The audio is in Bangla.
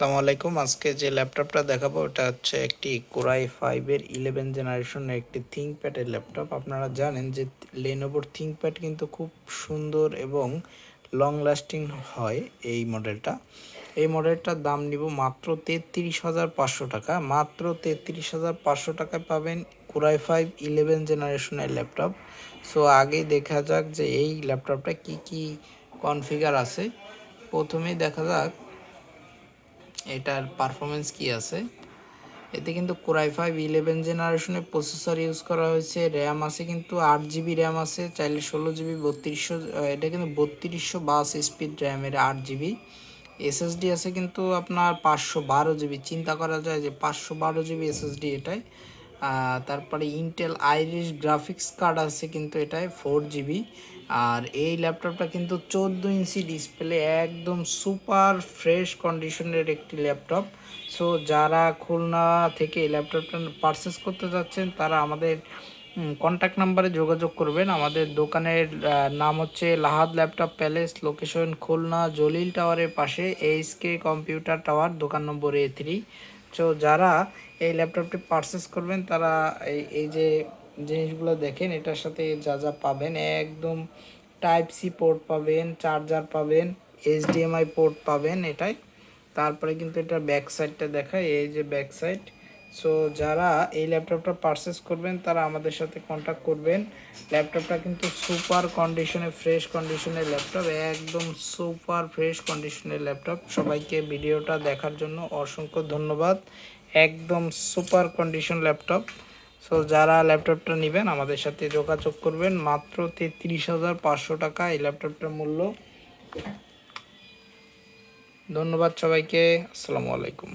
আসসালামু আলাইকুম। আজকে যে ল্যাপটপটা দেখাবো, ওটা হচ্ছে একটি কোরাই ফাইভের ইলেভেন জেনারেশনের একটি থিঙ্কপ্যাডের ল্যাপটপ। আপনারা জানেন যে লেনোভোর থিঙ্কপ্যাড কিন্তু খুব সুন্দর এবং লং লাস্টিং হয় এই মডেলটা এই মডেলটার দাম নিব মাত্র তেত্রিশ হাজার পাঁচশো টাকা। মাত্র তেত্রিশ হাজার পাঁচশো টাকায় পাবেন কোরাই ফাইভ ইলেভেন জেনারেশনের ল্যাপটপ। সো আগেই দেখা যাক যে এই ল্যাপটপটা কি কি কনফিগার আছে। প্রথমেই দেখা যাক এটার পারফরমেন্স কি আছে? এতে কিন্তু কোরাই ফাইভ ইলেভেন জেনারেশনের প্রসেসর ইউজ করা হয়েছে র্যাম আছে কিন্তু আট জিবি র্যাম আছে, চাইলে ষোলো জিবি বত্রিশশো এটা কিন্তু বত্রিশশো বাস স্পিড র্যামের আট জিবি এসএসডি আছে কিন্তু আপনার পাঁচশো বারো জিবি চিন্তা করা যায় যে পাঁচশো বারো জিবি এসএসডি এটাই। তারপরে ইন্টেল আইরিশ গ্রাফিক্স কার্ড আছে কিন্তু এটায় ফোর জিবি আর এই ল্যাপটপটা কিন্তু চোদ্দ ইঞ্চি ডিসপ্লে একদম সুপার ফ্রেশ কন্ডিশনের একটি ল্যাপটপ। সো যারা খুলনা থেকে এই ল্যাপটপটা পারচেস করতে যাচ্ছেন, তারা আমাদের কন্ট্যাক্ট নাম্বারে যোগাযোগ করবেন। আমাদের দোকানের নাম হচ্ছে Lahad laptop palace location Khulna, Jalil টাওয়ারের পাশে এইচকে কম্পিউটার টাওয়ার দোকান নম্বর এ থ্রি তো যারা এই ল্যাপটপটি পারচেস করবেন, তারা এই এই যে জিনিসগুলো দেখেন, এটার সাথে যা যা পাবেন, একদম টাইপ সি পোর্ট পাবেন চার্জার পাবেন এইচডিএমআই পোর্ট পাবেন এটাই। তারপরে কিন্তু এটা ব্যাক সাইডটা দেখায়, এই যে ব্যাক সাইড সো যারা এই ল্যাপটপটা পারচেস করবেন, তারা আমাদের সাথে কন্ট্যাক্ট করবেন। ল্যাপটপটা কিন্তু সুপার কন্ডিশনে ফ্রেশ কন্ডিশনের ল্যাপটপ, একদম সুপার ফ্রেশ কন্ডিশনের ল্যাপটপ। সবাইকে ভিডিওটা দেখার জন্য অসংখ্য ধন্যবাদ। একদম সুপার কন্ডিশন ল্যাপটপ। সো যারা ল্যাপটপটা নেবেন, আমাদের সাথে যোগাযোগ করবেন। মাত্র তেত্রিশ হাজার পাঁচশো টাকা এই ল্যাপটপটার মূল্য। ধন্যবাদ সবাইকে। আসসালামু আলাইকুম।